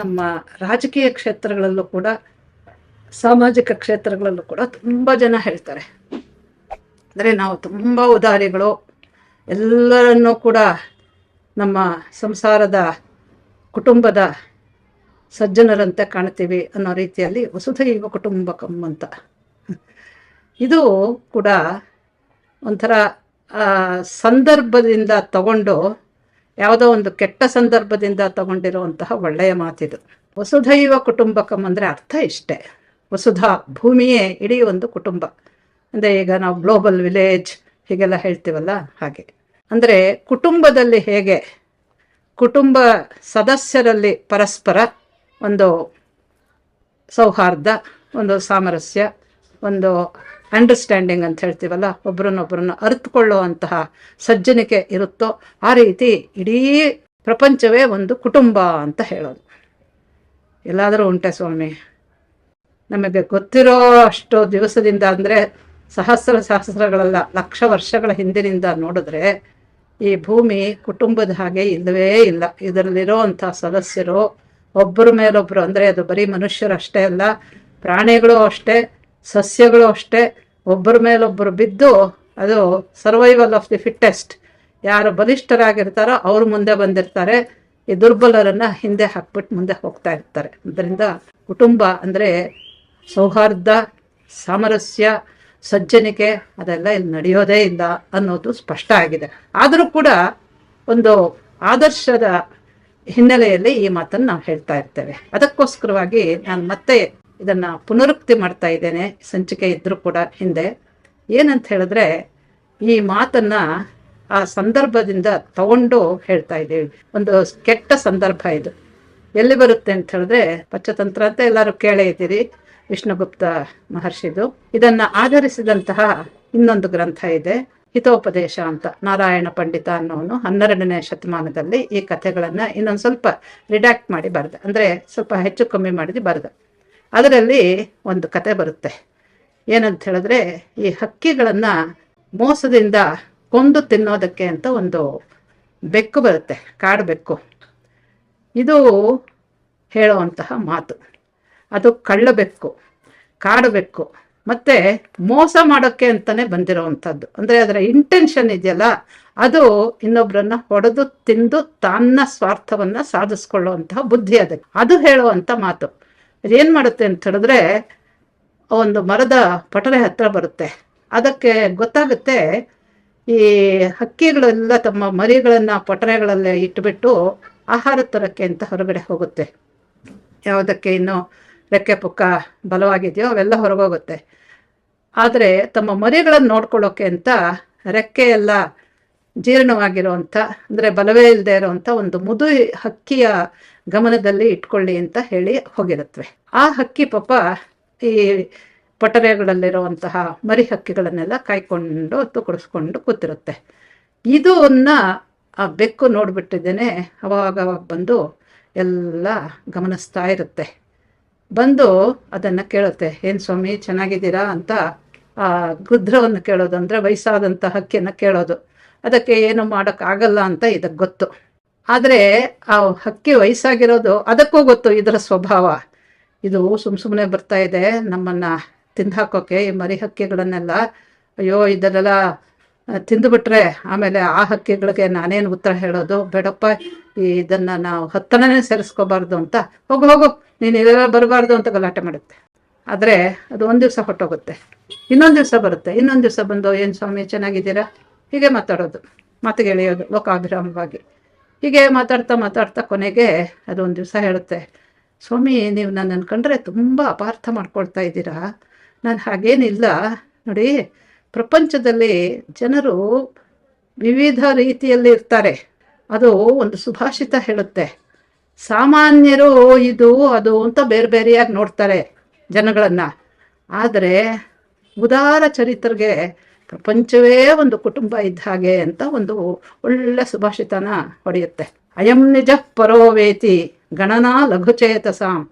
ನಮ್ಮ ರಾಜಕೀಯ ಕ್ಷೇತ್ರಗಳಲ್ಲೂ ಕೂಡ, ಸಾಮಾಜಿಕ ಕ್ಷೇತ್ರಗಳಲ್ಲೂ ಕೂಡ ತುಂಬ ಜನ ಹೇಳ್ತಾರೆ. ಅಂದರೆ ನಾವು ತುಂಬ ಉದಾರಿಗಳು. ಎಲ್ಲರನ್ನೂ ಕೂಡ ನಮ್ಮ ಸಂಸಾರದ ಕುಟುಂಬದ ಸಜ್ಜನರಂತೆ ಕಾಣ್ತೀವಿ ಅನ್ನೋ ರೀತಿಯಲ್ಲಿ ವಸುಧೈವ ಕುಟುಂಬಕಂ ಅಂತ. ಇದು ಕೂಡ ಒಂಥರ ಸಂದರ್ಭದಿಂದ ತಗೊಂಡು ಯಾವುದೋ ಒಂದು ಕೆಟ್ಟ ಸಂದರ್ಭದಿಂದ ತಗೊಂಡಿರುವಂತಹ ಒಳ್ಳೆಯ ಮಾತಿದು. ವಸುಧೈವ ಕುಟುಂಬಕಂ ಅಂದರೆ ಅರ್ಥ ಇಷ್ಟೇ. ವಸುಧಾ ಭೂಮಿಯೇ ಇಡೀ ಒಂದು ಕುಟುಂಬ. ಅಂದರೆ ಈಗ ನಾವು ಗ್ಲೋಬಲ್ ವಿಲೇಜ್ ಹೀಗೆಲ್ಲ ಹೇಳ್ತೀವಲ್ಲ ಹಾಗೆ. ಅಂದರೆ ಕುಟುಂಬದಲ್ಲಿ ಹೇಗೆ? ಕುಟುಂಬ ಸದಸ್ಯರಲ್ಲಿ ಪರಸ್ಪರ ಒಂದು ಸೌಹಾರ್ದ, ಒಂದು ಸಾಮರಸ್ಯ, ಒಂದು ಅಂಡರ್ಸ್ಟ್ಯಾಂಡಿಂಗ್ ಅಂತ ಹೇಳ್ತೀವಲ್ಲ ಒಬ್ರನ್ನೊಬ್ಬರನ್ನ ಅರಿತುಕೊಳ್ಳುವಂತಹ ಸಜ್ಜನಿಕೆ ಇರುತ್ತೋ ಆ ರೀತಿ ಇಡೀ ಪ್ರಪಂಚವೇ ಒಂದು ಕುಟುಂಬ ಅಂತ ಹೇಳೋದು. ಎಲ್ಲಾದರೂ ಉಂಟೆ ಸ್ವಾಮಿ? ನಮಗೆ ಗೊತ್ತಿರೋ ಅಷ್ಟು ದಿವಸದಿಂದ ಅಂದರೆ ಸಹಸ್ರ ಸಹಸ್ರಗಳಲ್ಲ, ಲಕ್ಷ ವರ್ಷಗಳ ಹಿಂದಿನಿಂದ ನೋಡಿದ್ರೆ ಈ ಭೂಮಿ ಕುಟುಂಬದ ಹಾಗೆ ಇಲ್ಲವೇ ಇಲ್ಲ. ಇದರಲ್ಲಿರೋ ಅಂಥ ಸದಸ್ಯರು ಒಬ್ಬರ ಮೇಲೊಬ್ಬರು ಅಂದರೆ ಅದು ಬರೀ ಮನುಷ್ಯರು ಅಷ್ಟೇ ಅಲ್ಲ, ಪ್ರಾಣಿಗಳು ಅಷ್ಟೇ. ಸಸ್ಯಗಳು ಅಷ್ಟೇ. ಒಬ್ಬರ ಮೇಲೊಬ್ಬರು ಬಿದ್ದು ಅದು ಸರ್ವೈವಲ್ ಆಫ್ ದಿ ಫಿಟ್ಟೆಸ್ಟ್ ಯಾರು ಬಲಿಷ್ಠರಾಗಿರ್ತಾರೋ ಅವರು ಮುಂದೆ ಬಂದಿರ್ತಾರೆ. ಈ ದುರ್ಬಲರನ್ನ ಹಿಂದೆ ಹಾಕ್ಬಿಟ್ಟು ಮುಂದೆ ಹೋಗ್ತಾ ಇರ್ತಾರೆ. ಅದರಿಂದ ಕುಟುಂಬ ಅಂದರೆ ಸೌಹಾರ್ದ, ಸಾಮರಸ್ಯ, ಸಜ್ಜನಿಕೆ ಅದೆಲ್ಲ ಇಲ್ಲಿ ನಡೆಯೋದೇ ಇಲ್ಲ ಅನ್ನೋದು ಸ್ಪಷ್ಟ ಆಗಿದೆ. ಆದರೂ ಕೂಡ ಒಂದು ಆದರ್ಶದ ಹಿನ್ನೆಲೆಯಲ್ಲಿ ಈ ಮಾತನ್ನು ನಾವು ಹೇಳ್ತಾ ಇರ್ತೇವೆ. ಅದಕ್ಕೋಸ್ಕರವಾಗಿ ನಾನು ಮತ್ತೆ ಇದನ್ನ ಪುನರುಕ್ತಿ ಮಾಡ್ತಾ ಇದ್ದೇನೆ, ಸಂಚಿಕೆ ಇದ್ರೂ ಕೂಡ ಹಿಂದೆ. ಏನಂತ ಹೇಳಿದ್ರೆ, ಈ ಮಾತನ್ನ ಆ ಸಂದರ್ಭದಿಂದ ತಗೊಂಡು ಹೇಳ್ತಾ ಇದ್ದೀವಿ. ಒಂದು ಕೆಟ್ಟ ಸಂದರ್ಭ ಇದು. ಎಲ್ಲಿ ಬರುತ್ತೆ ಅಂತ ಹೇಳಿದ್ರೆ, ಪಂಚತಂತ್ರ ಅಂತ ಎಲ್ಲರೂ ಕೇಳೇ ಇದ್ದೀರಿ, ವಿಷ್ಣುಗುಪ್ತ ಮಹರ್ಷಿದು. ಇದನ್ನ ಆಧರಿಸಿದಂತಹ ಇನ್ನೊಂದು ಗ್ರಂಥ ಇದೆ, ಹಿತೋಪದೇಶ ಅಂತ, ನಾರಾಯಣ ಪಂಡಿತ ಅನ್ನೋನು ಹನ್ನೆರಡನೇ ಶತಮಾನದಲ್ಲಿ ಈ ಕಥೆಗಳನ್ನ ಇನ್ನೊಂದು ಸ್ವಲ್ಪ ರಿಡ್ಯಾಕ್ಟ್ ಮಾಡಿ ಬರೆದ. ಅಂದ್ರೆ ಸ್ವಲ್ಪ ಹೆಚ್ಚು ಕಮ್ಮಿ ಮಾಡಿದ್ದು ಬರೆದ. ಅದರಲ್ಲಿ ಒಂದು ಕತೆ ಬರುತ್ತೆ. ಏನಂತ ಹೇಳಿದ್ರೆ, ಈ ಹಕ್ಕಿಗಳನ್ನ ಮೋಸದಿಂದ ಕೊಂದು ತಿನ್ನೋದಕ್ಕೆ ಅಂತ ಒಂದು ಬೆಕ್ಕು ಬರುತ್ತೆ, ಕಾಡು ಬೆಕ್ಕು. ಇದು ಹೇಳುವಂತಹ ಮಾತು. ಅದು ಕಳ್ಳ ಬೆಕ್ಕು, ಕಾಡು ಬೆಕ್ಕು. ಮತ್ತೆ ಮೋಸ ಮಾಡೋಕ್ಕೆ ಅಂತಾನೆ ಬಂದಿರೋವಂಥದ್ದು. ಅಂದರೆ ಅದರ ಇಂಟೆನ್ಷನ್ ಇದೆಯಲ್ಲ, ಅದು ಇನ್ನೊಬ್ಬರನ್ನ ಹೊಡೆದು ತಿಂದು ತನ್ನ ಸ್ವಾರ್ಥವನ್ನು ಸಾಧಿಸ್ಕೊಳ್ಳುವಂತಹ ಬುದ್ಧಿ ಅದಕ್ಕೆ. ಅದು ಹೇಳುವಂಥ ಮಾತು. ಅದೇನ್ ಮಾಡುತ್ತೆ ಅಂತ ಹೇಳಿದ್ರೆ, ಒಂದು ಮರದ ಪಟರೆ ಹತ್ರ ಬರುತ್ತೆ. ಅದಕ್ಕೆ ಗೊತ್ತಾಗುತ್ತೆ, ಈ ಹಕ್ಕಿಗಳೆಲ್ಲ ತಮ್ಮ ಮರಿಗಳನ್ನ ಪಟರೆಗಳಲ್ಲೇ ಇಟ್ಬಿಟ್ಟು ಆಹಾರ ತರಕ್ಕೆ ಅಂತ ಹೊರಗಡೆ ಹೋಗುತ್ತೆ. ಯಾವುದಕ್ಕೆ ಇನ್ನು ರೆಕ್ಕೆ ಪುಕ್ಕ ಬಲವಾಗಿದೆಯೋ ಅವೆಲ್ಲ ಹೊರಗೋಗುತ್ತೆ. ಆದರೆ ತಮ್ಮ ಮರಿಗಳನ್ನು ನೋಡ್ಕೊಳ್ಳೋಕೆ ಅಂತ ರೆಕ್ಕೆ ಎಲ್ಲ ಜೀರ್ಣವಾಗಿರುವಂಥ ಅಂದರೆ ಬಲವೇ ಇಲ್ಲದೆ ಇರುವಂಥ ಒಂದು ಮುದು ಹಕ್ಕಿಯ ಗಮನದಲ್ಲಿ ಇಟ್ಕೊಳ್ಳಿ ಅಂತ ಹೇಳಿ ಹೋಗಿರುತ್ತವೆ ಆ ಹಕ್ಕಿ ಪಾಪ ಈ ಪಟರೆಗಳಲ್ಲಿರುವಂತಹ ಮರಿ ಹಕ್ಕಿಗಳನ್ನೆಲ್ಲ ಕಾಯ್ಕೊಂಡು ತುಕಡಿಸ್ಕೊಂಡು ಕೂತಿರುತ್ತೆ. ಇದನ್ನ ಆ ಬೆಕ್ಕು ನೋಡ್ಬಿಟ್ಟಿದ್ದೇನೆ, ಅವಾಗ ಅವಾಗ ಬಂದು ಎಲ್ಲ ಗಮನಿಸ್ತಾ ಇರುತ್ತೆ. ಬಂದು ಅದನ್ನು ಕೇಳುತ್ತೆ, ಏನು ಸ್ವಾಮಿ, ಚೆನ್ನಾಗಿದ್ದೀರಾ? ಅಂತ ಆ ಗುದ್ರವನ್ನು ಕೇಳೋದು ಅಂದರೆ ವಯಸ್ಸಾದಂಥ ಹಕ್ಕಿಯನ್ನು ಕೇಳೋದು. ಅದಕ್ಕೆ ಏನು ಮಾಡೋಕ್ಕಾಗಲ್ಲ ಅಂತ ಇದಕ್ಕೆ ಗೊತ್ತು. ಆದರೆ ಆ ಹಕ್ಕಿ ವಯಸ್ಸಾಗಿರೋದು ಅದಕ್ಕೂ ಗೊತ್ತು ಇದರ ಸ್ವಭಾವ. ಇದು ಸುಮ್ ಸುಮ್ಮನೆ ಬರ್ತಾ ಇದೆ, ನಮ್ಮನ್ನ ತಿಂದಾಕೋಕೆ ಈ ಮರಿ ಹಕ್ಕಿಗಳನ್ನೆಲ್ಲ. ಅಯ್ಯೋ, ಇದನ್ನೆಲ್ಲ ತಿಂದುಬಿಟ್ರೆ ಆಮೇಲೆ ಆ ಹಕ್ಕಿಗಳಿಗೆ ನಾನೇನು ಉತ್ತರ ಹೇಳೋದು? ಬೇಡಪ್ಪ, ಇದನ್ನ ನಾವು ಹತ್ತನೇ ಸೇರಿಸ್ಕೋಬಾರ್ದು ಅಂತ. ಹೋಗು ಹೋಗು, ನೀನು ಇದೆಲ್ಲ ಬರಬಾರ್ದು ಅಂತ ಗಲಾಟೆ ಮಾಡುತ್ತೆ. ಆದರೆ ಅದು ಒಂದು ದಿವಸ ಹೊಟ್ಟೋಗುತ್ತೆ. ಇನ್ನೊಂದು ದಿವಸ ಬರುತ್ತೆ. ಇನ್ನೊಂದು ದಿವಸ ಬಂದು, ಏನು ಸ್ವಾಮಿ, ಚೆನ್ನಾಗಿದ್ದೀರಾ? ಹೀಗೆ ಮಾತಾಡೋದು, ಮಾತಿಗೆ ಎಳೆಯೋದು, ಲೋಕಾಭಿರಾಮವಾಗಿ. ಹೀಗೆ ಮಾತಾಡ್ತಾ ಮಾತಾಡ್ತಾ ಕೊನೆಗೆ ಅದು ಒಂದು ದಿವಸ ಹೇಳುತ್ತೆ, ಸ್ವಾಮಿ, ನೀವು ನನ್ನನ್ನು ಕಂಡ್ರೆ ತುಂಬ ಅಪಾರ್ಥ ಮಾಡ್ಕೊಳ್ತಾ ಇದ್ದೀರಾ? ನಾನು ಹಾಗೇನಿಲ್ಲ. ನೋಡಿ, ಪ್ರಪಂಚದಲ್ಲಿ ಜನರು ವಿವಿಧ ರೀತಿಯಲ್ಲಿ ಇರ್ತಾರೆ. ಅದು ಒಂದು ಸುಭಾಷಿತ ಹೇಳುತ್ತೆ. ಸಾಮಾನ್ಯರು ಇದು, ಅದು ಅಂತ ಬೇರೆ ಬೇರೆಯಾಗಿ ನೋಡ್ತಾರೆ ಜನಗಳನ್ನು. ಆದರೆ ಉದಾರ ಚರಿತ್ರೆಗೆ ಪ್ರಪಂಚವೇ ಒಂದು ಕುಟುಂಬ ಇದ್ದ ಹಾಗೆ ಅಂತ ಒಂದು ಒಳ್ಳೆ ಸುಭಾಷಿತನ ಹೊಡೆಯುತ್ತೆ. ಅಯಂ ನಿಜ ಪರೋವೇತಿ ಗಣನಾ ಲಘುಚೇತಸಾಂ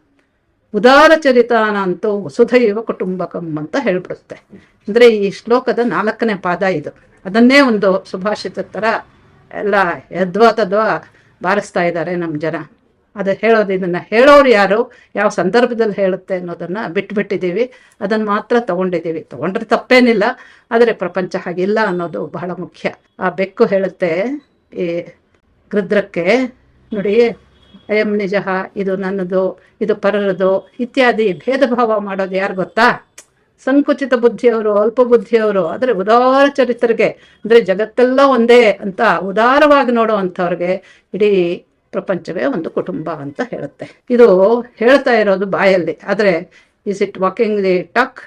ಉದಾರ ಚರಿತಾನಂತೂ ವಸುಧೈವ ಕುಟುಂಬಕಂ ಅಂತ ಹೇಳ್ಬಿಡುತ್ತೆ. ಅಂದ್ರೆ ಈ ಶ್ಲೋಕದ ನಾಲ್ಕನೇ ಪಾದ ಇದು. ಅದನ್ನೇ ಒಂದು ಸುಭಾಷಿತ ಥರ ಎಲ್ಲ ಯದ್ವಾ ತದ್ವಾ ಬಾರಿಸ್ತಾ ಇದ್ದಾರೆ ನಮ್ಮ ಜನ. ಅದು ಹೇಳೋದು, ಇದನ್ನು ಹೇಳೋರು ಯಾರು, ಯಾವ ಸಂದರ್ಭದಲ್ಲಿ ಹೇಳುತ್ತೆ ಅನ್ನೋದನ್ನು ಬಿಟ್ಬಿಟ್ಟಿದ್ದೀವಿ. ಅದನ್ನು ಮಾತ್ರ ತಗೊಂಡಿದ್ದೀವಿ. ತಗೊಂಡ್ರೆ ತಪ್ಪೇನಿಲ್ಲ, ಆದರೆ ಪ್ರಪಂಚ ಹಾಗಿಲ್ಲ ಅನ್ನೋದು ಬಹಳ ಮುಖ್ಯ. ಆ ಬೆಕ್ಕು ಹೇಳುತ್ತೆ, ಈ ಗೃದ್ರಕ್ಕೆ ನೋಡಿ, ಅಯಂ ನಿಜ, ಇದು ನನ್ನದು, ಇದು ಪರರದು, ಇತ್ಯಾದಿ ಭೇದ ಭಾವ ಮಾಡೋದು ಯಾರು ಗೊತ್ತಾ? ಸಂಕುಚಿತ ಬುದ್ಧಿಯವರು, ಅಲ್ಪ ಬುದ್ಧಿಯವರು, ಆದರೆ ಉದಾರ ಚರಿತ್ರೆಗೆ, ಅಂದರೆ ಜಗತ್ತೆಲ್ಲ ಒಂದೇ ಅಂತ ಉದಾರವಾಗಿ ನೋಡೋ ಅಂಥವ್ರಿಗೆ ಇಡೀ ಪ್ರಪಂಚವೇ ಒಂದು ಕುಟುಂಬ ಅಂತ ಹೇಳುತ್ತೆ. ಇದು ಹೇಳ್ತಾ ಇರೋದು ಬಾಯಲ್ಲಿ. ಆದರೆ is it walking the talk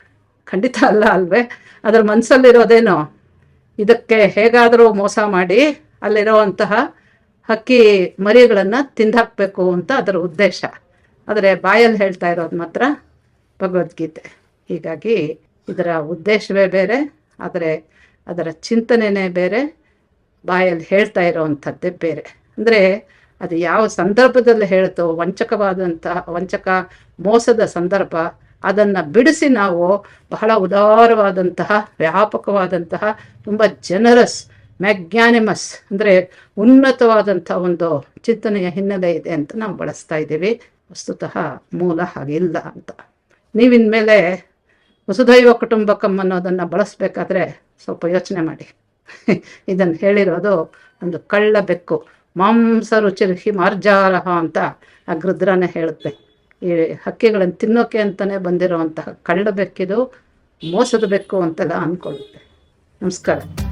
ಖಂಡಿತ ಅಲ್ಲ ಅಲ್ವೇ. ಅದರ ಮನಸ್ಸಲ್ಲಿರೋದೇನೋ ಇದಕ್ಕೆ ಹೇಗಾದರೂ ಮೋಸ ಮಾಡಿ ಅಲ್ಲಿರೋವಂತಹ ಹಕ್ಕಿ ಮರಿಗಳನ್ನು ತಿಂದಾಕಬೇಕು ಅಂತ ಅದರ ಉದ್ದೇಶ. ಆದರೆ ಬಾಯಲ್ಲಿ ಹೇಳ್ತಾ ಇರೋದು ಮಾತ್ರ ಭಗವದ್ಗೀತೆ. ಹೀಗಾಗಿ ಇದರ ಉದ್ದೇಶವೇ ಬೇರೆ, ಆದರೆ ಅದರ ಚಿಂತನೆನೇ ಬೇರೆ, ಬಾಯಲ್ಲಿ ಹೇಳ್ತಾ ಇರೋವಂಥದ್ದೇ ಬೇರೆ. ಅಂದರೆ ಅದು ಯಾವ ಸಂದರ್ಭದಲ್ಲಿ ಹೇಳ್ತೋ ವಂಚಕವಾದಂತಹ ವಂಚಕ, ಮೋಸದ ಸಂದರ್ಭ, ಅದನ್ನು ಬಿಡಿಸಿ ನಾವು ಬಹಳ ಉದಾರವಾದಂತಹ, ವ್ಯಾಪಕವಾದಂತಹ, ತುಂಬ ಜನರಸ್ ಮ್ಯಾಗ್ಯಾನಿಮಸ್ ಅಂದರೆ ಉನ್ನತವಾದಂಥ ಒಂದು ಚಿಂತನೆಯ ಹಿನ್ನೆಲೆ ಇದೆ ಅಂತ ನಾವು ಬಳಸ್ತಾ ಇದ್ದೀವಿ. ವಸ್ತುತಃ ಮೂಲ ಹಾಗಿಲ್ಲ ಅಂತ. ನೀವಿನ ಮೇಲೆ ವಸುದೈವ ಕುಟುಂಬಕಂ ಅನ್ನೋದನ್ನು ಬಳಸಬೇಕಾದ್ರೆ ಸ್ವಲ್ಪ ಯೋಚನೆ ಮಾಡಿ. ಇದನ್ನು ಹೇಳಿರೋದು ಒಂದು ಕಳ್ಳ ಬೆಕ್ಕು ಮಾಂಸ ರುಚಿ ಮಾರ್ಜಾರಹ ಅಂತ ಆ ಗೃದ್ರನೇ ಹೇಳುತ್ತೆ. ಈ ಹಕ್ಕಿಗಳನ್ನು ತಿನ್ನೋಕೆ ಅಂತಲೇ ಬಂದಿರೋವಂತಹ ಕಳ್ಳ ಬೆಕ್ಕಿದು ಮೋಸದ ಬೆಕ್ಕು ಅಂತೆಲ್ಲ ಅಂದ್ಕೊಳ್ಳುತ್ತೆ. ನಮಸ್ಕಾರ.